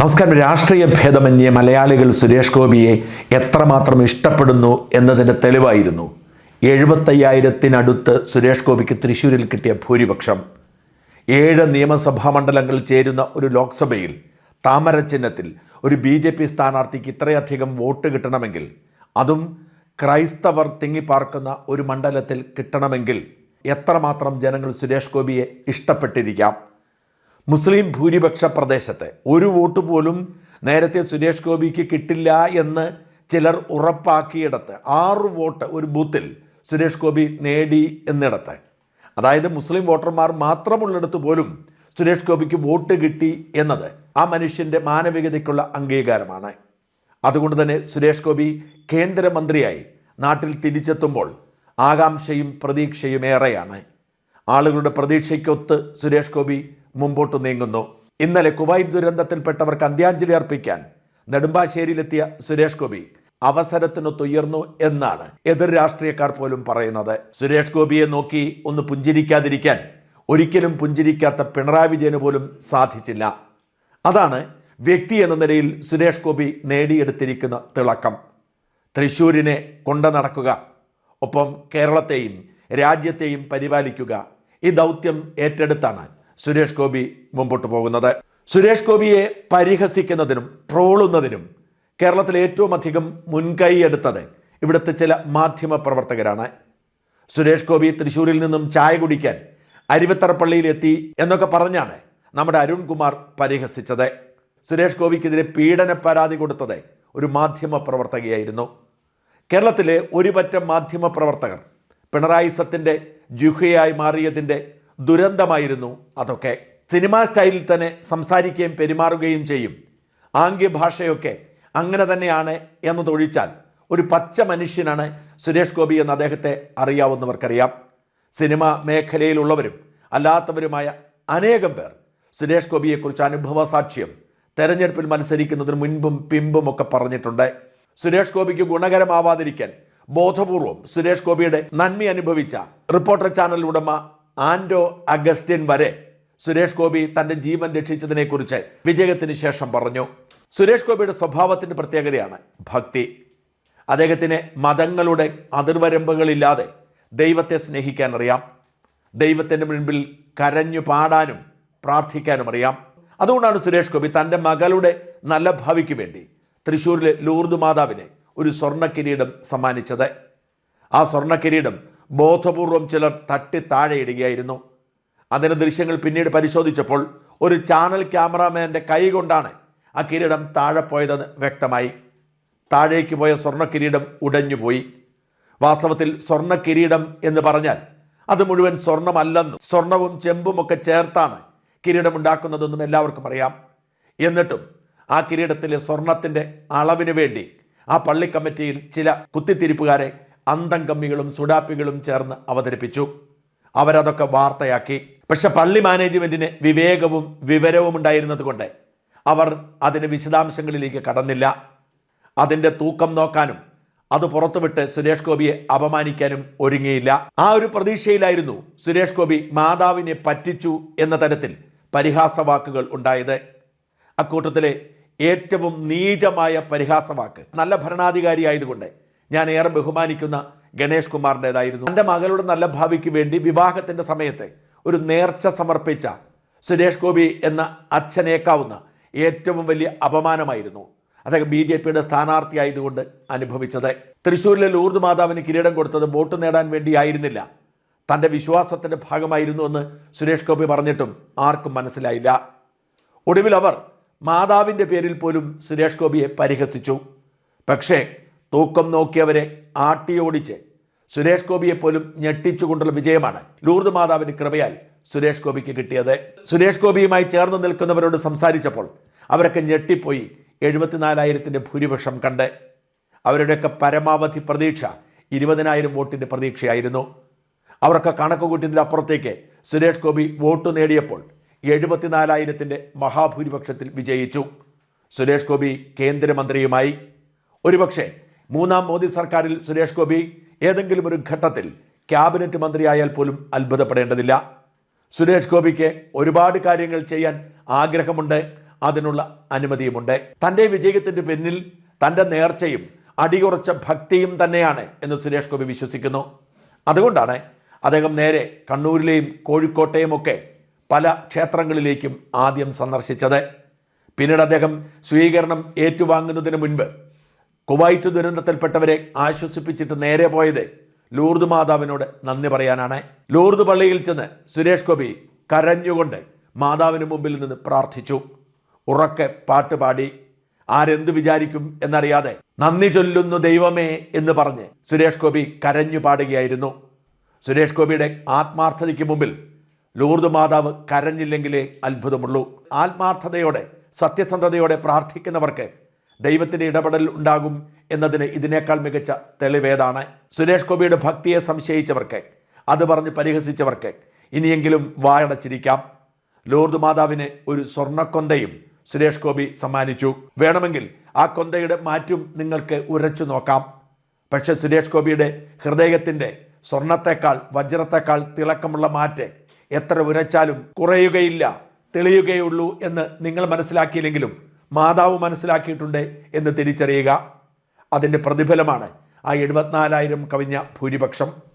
നമസ്കാരം. രാഷ്ട്രീയ ഭേദമന്യേ മലയാളികൾ സുരേഷ് ഗോപിയെ എത്രമാത്രം ഇഷ്ടപ്പെടുന്നു എന്നതിന്റെ തെളിവായിരുന്നു. എഴുപത്തയ്യായിരത്തിനടുത്ത് സുരേഷ് ഗോപിക്ക് തൃശ്ശൂരിൽ കിട്ടിയ ഭൂരിപക്ഷം. ഏഴ് നിയമസഭാ മണ്ഡലങ്ങൾ ചേരുന്ന ഒരു ലോക്സഭയിൽ താമര ചിഹ്നത്തിൽ ഒരു ബി ജെ പി സ്ഥാനാർത്ഥിക്ക് ഇത്രയധികം വോട്ട് കിട്ടണമെങ്കിൽ അതും ക്രൈസ്തവർ തിങ്ങിപ്പാർക്കുന്ന ഒരു മണ്ഡലത്തിൽ കിട്ടണമെങ്കിൽ എത്രമാത്രം ജനങ്ങൾ സുരേഷ് ഗോപിയെ ഇഷ്ടപ്പെട്ടിരിക്കാം? മുസ്ലിം ഭൂരിപക്ഷ പ്രദേശത്തെ ഒരു വോട്ട് പോലും നേരത്തെ സുരേഷ് ഗോപിക്ക് കിട്ടില്ല എന്ന് ചിലർ ഉറപ്പാക്കിയിടത്ത് ആറ് വോട്ട് ഒരു ബൂത്തിൽ സുരേഷ് ഗോപി നേടി എന്നിടത്ത്. അതായത് മുസ്ലിം വോട്ടർമാർ മാത്രമുള്ളിടത്ത് പോലും സുരേഷ് ഗോപിക്ക് വോട്ട് കിട്ടി എന്നത് ആ മനുഷ്യന്റെ മാനവികതയ്ക്കുള്ള അംഗീകാരമാണ്. അതുകൊണ്ട് തന്നെ സുരേഷ് ഗോപി കേന്ദ്രമന്ത്രിയായി നാട്ടിൽ തിരിച്ചെത്തുമ്പോൾ ആകാംക്ഷയും പ്രതീക്ഷയും ഏറെയാണ്. ആളുകളുടെ പ്രതീക്ഷയ്ക്കൊത്ത് സുരേഷ് ഗോപി മുമ്പോട്ട് നീങ്ങുന്നു. ഇന്നലെ കുവൈറ്റ് ദുരന്തത്തിൽപ്പെട്ടവർക്ക് അന്ത്യാഞ്ജലി അർപ്പിക്കാൻ നെടുമ്പാശ്ശേരിയിലെത്തിയ സുരേഷ് ഗോപി അവസരത്തിനൊത്തുയർന്നു എന്നാണ് എതിർ രാഷ്ട്രീയക്കാർ പോലും പറയുന്നത്. സുരേഷ് ഗോപിയെ നോക്കി ഒന്ന് പുഞ്ചിരിക്കാതിരിക്കാൻ ഒരിക്കലും പുഞ്ചിരിക്കാത്ത പിണറായി വിജയന് പോലും സാധിച്ചില്ല. അതാണ് വ്യക്തി എന്ന നിലയിൽ സുരേഷ് ഗോപി നേടിയെടുത്തിരിക്കുന്ന തിളക്കം. തൃശൂരിനെ കൊണ്ടു നടക്കുക ഒപ്പം കേരളത്തെയും രാജ്യത്തെയും പരിപാലിക്കുക ഈ ദൗത്യം ഏറ്റെടുത്താണ് സുരേഷ് ഗോപി മുമ്പോട്ട് പോകുന്നത്. സുരേഷ് ഗോപിയെ പരിഹസിക്കുന്നതിനും ട്രോളുന്നതിനും കേരളത്തിൽ ഏറ്റവും അധികം മുൻകൈ എടുത്തത് ഇവിടുത്തെ ചില മാധ്യമ പ്രവർത്തകരാണ്. സുരേഷ് ഗോപി തൃശ്ശൂരിൽ നിന്നും ചായ കുടിക്കാൻ അരുവിത്തറപ്പള്ളിയിൽ എത്തി എന്നൊക്കെ പറഞ്ഞാണ് നമ്മുടെ അരുൺകുമാർ പരിഹസിച്ചത്. സുരേഷ് ഗോപിക്കെതിരെ പീഡന പരാതി കൊടുത്തത് ഒരു മാധ്യമ പ്രവർത്തകയായിരുന്നു. കേരളത്തിലെ ഒരുപറ്റം മാധ്യമ പ്രവർത്തകർ പിണറായി സത്തിന്റെ ജുഹയായി മാറിയതിന്റെ ദുരന്തമായിരുന്നു അതൊക്കെ. സിനിമാ സ്റ്റൈലിൽ തന്നെ സംസാരിക്കുകയും പെരുമാറുകയും ചെയ്യും. ആംഗ്യഭാഷയൊക്കെ അങ്ങനെ തന്നെയാണ് എന്നതൊഴിച്ചാൽ ഒരു പച്ച മനുഷ്യനാണ് സുരേഷ് ഗോപി എന്ന് അദ്ദേഹത്തെ അറിയാവുന്നവർക്കറിയാം. സിനിമ മേഖലയിലുള്ളവരും അല്ലാത്തവരുമായ അനേകം പേർ സുരേഷ് ഗോപിയെക്കുറിച്ച് അനുഭവ സാക്ഷ്യം തെരഞ്ഞെടുപ്പിൽ മത്സരിക്കുന്നതിന് മുൻപും പിമ്പും ഒക്കെ പറഞ്ഞിട്ടുണ്ട്. സുരേഷ് ഗോപിക്ക് ഗുണകരമാവാതിരിക്കാൻ ബോധപൂർവം സുരേഷ് ഗോപിയുടെ നന്മ അനുഭവിച്ച റിപ്പോർട്ടർ ചാനൽ ഉടമ ആൻഡോ അഗസ്റ്റിൻ വരെ സുരേഷ് ഗോപി തന്റെ ജീവൻ രക്ഷിച്ചതിനെക്കുറിച്ച് വിജയത്തിന് ശേഷം പറഞ്ഞു. സുരേഷ് ഗോപിയുടെ സ്വഭാവത്തിന്റെ പ്രത്യേകതയാണ് ഭക്തി. അദ്ദേഹത്തിന് മതങ്ങളുടെ അതിർവരമ്പുകളില്ലാതെ ദൈവത്തെ സ്നേഹിക്കാൻ അറിയാം. ദൈവത്തിന്റെ മുൻപിൽ കരഞ്ഞു പാടാനും പ്രാർത്ഥിക്കാനും അറിയാം. അതുകൊണ്ടാണ് സുരേഷ് ഗോപി തന്റെ മകളുടെ നല്ല ഭാവിക്ക് വേണ്ടി തൃശ്ശൂരിലെ ലൂർദ് മാതാവിനെ ഒരു സ്വർണ കിരീടം സമ്മാനിച്ചത്. ആ സ്വർണ കിരീടം ബോധപൂർവം ചിലർ തട്ടി താഴെയിടുകയായിരുന്നു അതിന്റെ ദൃശ്യങ്ങൾ പിന്നീട് പരിശോധിച്ചപ്പോൾ ഒരു ചാനൽ ക്യാമറാമാന്റെ കൈ കൊണ്ടാണ് ആ കിരീടം താഴെ പോയതെന്ന് വ്യക്തമായി. താഴേക്ക് പോയ സ്വർണ കിരീടം ഉടഞ്ഞുപോയി വാസ്തവത്തിൽ സ്വർണ കിരീടം എന്ന് പറഞ്ഞാൽ അത് മുഴുവൻ സ്വർണമല്ലെന്നും സ്വർണവും ചെമ്പുമൊക്കെ ചേർത്താണ് കിരീടം ഉണ്ടാക്കുന്നതെന്നും എല്ലാവർക്കും അറിയാം. എന്നിട്ടും ആ കിരീടത്തിലെ സ്വർണത്തിന്റെ അളവിന് വേണ്ടി ആ പള്ളി കമ്മിറ്റിയിൽ ചില കുത്തിത്തിരിപ്പുകാരെ അന്തം കമ്മികളും സുഡാപ്പികളും ചേർന്ന് അവതരിപ്പിച്ചു. അവരതൊക്കെ വാർത്തയാക്കി. പക്ഷെ പള്ളി മാനേജ്മെന്റിന് വിവേകവും വിവരവും ഉണ്ടായിരുന്നതുകൊണ്ട് അവർ അതിന് വിശദാംശങ്ങളിലേക്ക് കടന്നില്ല. അതിന്റെ തൂക്കം നോക്കാനും അത് പുറത്തുവിട്ട് സുരേഷ് ഗോപിയെ അപമാനിക്കാനും ഒരുങ്ങിയില്ല. ആ ഒരു പ്രതീക്ഷയിലായിരുന്നു സുരേഷ് ഗോപി മാതാവിനെ പറ്റിച്ചു എന്ന തരത്തിൽ പരിഹാസവാക്കുകൾ ഉണ്ടായത്. അക്കൂട്ടത്തിലെ ഏറ്റവും നീചമായ പരിഹാസവാക്ക്. നല്ല ഭരണാധികാരി ആയതുകൊണ്ട് ഞാൻ ഏറെ ബഹുമാനിക്കുന്ന ഗണേഷ് കുമാറിന്റെതായിരുന്നു. എന്റെ മകളുടെ നല്ല ഭാവിക്ക് വേണ്ടി വിവാഹത്തിന്റെ സമയത്ത് ഒരു നേർച്ച സമർപ്പിച്ച സുരേഷ് ഗോപി എന്ന അച്ഛനേക്കാവുന്ന ഏറ്റവും വലിയ അപമാനമായിരുന്നു അദ്ദേഹം ബി ജെ പിയുടെ സ്ഥാനാർത്ഥിയായതുകൊണ്ട് അനുഭവിച്ചത്. തൃശ്ശൂരിലെ ലൂർദ് മാതാവിന് കിരീടം കൊടുത്തത് വോട്ട് നേടാൻ വേണ്ടിയായിരുന്നില്ല. തന്റെ വിശ്വാസത്തിന്റെ ഭാഗമായിരുന്നു എന്ന് സുരേഷ് ഗോപി പറഞ്ഞിട്ടും ആർക്കും മനസ്സിലായില്ല. ഒടുവിൽ അവർ മാതാവിന്റെ പേരിൽ പോലും സുരേഷ് ഗോപിയെ പരിഹസിച്ചു. പക്ഷേ തൂക്കം നോക്കിയവരെ ആട്ടിയോടിച്ച് സുരേഷ് ഗോപിയെ പോലും ഞെട്ടിച്ചുകൊണ്ടുള്ള വിജയമാണ് ലൂർദ് മാതാവിന്റെ കൃപയാൽ സുരേഷ് ഗോപിക്ക് കിട്ടിയത്. സുരേഷ് ഗോപിയുമായി ചേർന്ന് നിൽക്കുന്നവരോട് സംസാരിച്ചപ്പോൾ അവരൊക്കെ ഞെട്ടിപ്പോയി. എഴുപത്തിനാലായിരത്തിന്റെ ഭൂരിപക്ഷം കണ്ട് അവരുടെയൊക്കെ പരമാവധി പ്രതീക്ഷ ഇരുപതിനായിരം വോട്ടിന്റെ പ്രതീക്ഷയായിരുന്നു. അവരൊക്കെ കണക്ക് കൂട്ടിയതിനപ്പുറത്തേക്ക് സുരേഷ് ഗോപി വോട്ട് നേടിയപ്പോൾ എഴുപത്തിനാലായിരത്തിന്റെ മഹാഭൂരിപക്ഷത്തിൽ വിജയിച്ചു. സുരേഷ് ഗോപി കേന്ദ്രമന്ത്രിയുമായി. ഒരുപക്ഷെ മൂന്നാം മോദി സർക്കാരിൽ സുരേഷ് ഗോപി. ഏതെങ്കിലും ഒരു ഘട്ടത്തിൽ ക്യാബിനറ്റ് മന്ത്രിയായാൽ പോലും അത്ഭുതപ്പെടേണ്ടതില്ല. സുരേഷ് ഗോപിക്ക് ഒരുപാട് കാര്യങ്ങൾ ചെയ്യാൻ ആഗ്രഹമുണ്ട്. അതിനുള്ള അനുമതിയുമുണ്ട്. തന്റെ വിജയത്തിന്റെ പിന്നിൽ തന്റെ നേർച്ചയും അടിയുറച്ച ഭക്തിയും തന്നെയാണ് എന്ന് സുരേഷ് ഗോപി വിശ്വസിക്കുന്നു. അതുകൊണ്ടാണ് അദ്ദേഹം നേരെ കണ്ണൂരിലെയും കോഴിക്കോട്ടെയും ഒക്കെ പല ക്ഷേത്രങ്ങളിലേക്കും ആദ്യം സന്ദർശിച്ചത്. പിന്നീട് അദ്ദേഹം സ്വീകരണം ഏറ്റുവാങ്ങുന്നതിന് മുൻപ് കുവൈറ്റ് ദുരന്തത്തിൽപ്പെട്ടവരെ ആശ്വസിപ്പിച്ചിട്ട് നേരെ പോയത് ലൂർദ് മാതാവിനോട് നന്ദി പറയാനാണ്. ലൂർദ് പള്ളിയിൽ ചെന്ന് സുരേഷ് ഗോപി കരഞ്ഞുകൊണ്ട് മാതാവിന് മുമ്പിൽ നിന്ന് പ്രാർത്ഥിച്ചു. ഉറക്കെ പാട്ട് പാടി. ആരെന്തു വിചാരിക്കും എന്നറിയാതെ നന്ദി ചൊല്ലുന്നു ദൈവമേ എന്ന് പറഞ്ഞ് സുരേഷ് ഗോപി കരഞ്ഞു പാടുകയായിരുന്നു. സുരേഷ് ഗോപിയുടെ ആത്മാർത്ഥതയ്ക്ക് മുമ്പിൽ ലൂർദ് മാതാവ് കരഞ്ഞില്ലെങ്കിലേ അത്ഭുതമുള്ളൂ. ആത്മാർത്ഥതയോടെ സത്യസന്ധതയോടെ പ്രാർത്ഥിക്കുന്നവർക്ക് ദൈവത്തിന്റെ ഇടപെടൽ ഉണ്ടാകും എന്നതിന് ഇതിനേക്കാൾ മികച്ച തെളിവേതാണ്. സുരേഷ് ഗോപിയുടെ ഭക്തിയെ സംശയിച്ചവർക്ക് അത് പറഞ്ഞ് പരിഹസിച്ചവർക്ക് ഇനിയെങ്കിലും വായടച്ചിരിക്കാം. ലോർദ് മാതാവിന് ഒരു സ്വർണക്കൊന്തയും സുരേഷ് ഗോപി സമ്മാനിച്ചു. വേണമെങ്കിൽ ആ കൊന്തയുടെ മാറ്റും നിങ്ങൾക്ക് ഉരച്ചു നോക്കാം. പക്ഷെ സുരേഷ് ഗോപിയുടെ ഹൃദയത്തിന്റെ സ്വർണത്തെക്കാൾ വജ്രത്തെക്കാൾ തിളക്കമുള്ള മാറ്റ് എത്ര ഉരച്ചാലും കുറയുകയില്ല തെളിയുകയുള്ളൂ എന്ന് നിങ്ങൾ മനസ്സിലാക്കിയില്ലെങ്കിലും മാതാവ് മനസ്സിലാക്കിയിട്ടുണ്ട് എന്ന് തിരിച്ചറിയുക. അതിന്റെ പ്രതിഫലമാണ് ആ എഴുപത്തിനാലായിരം കവിഞ്ഞ ഭൂരിപക്ഷം.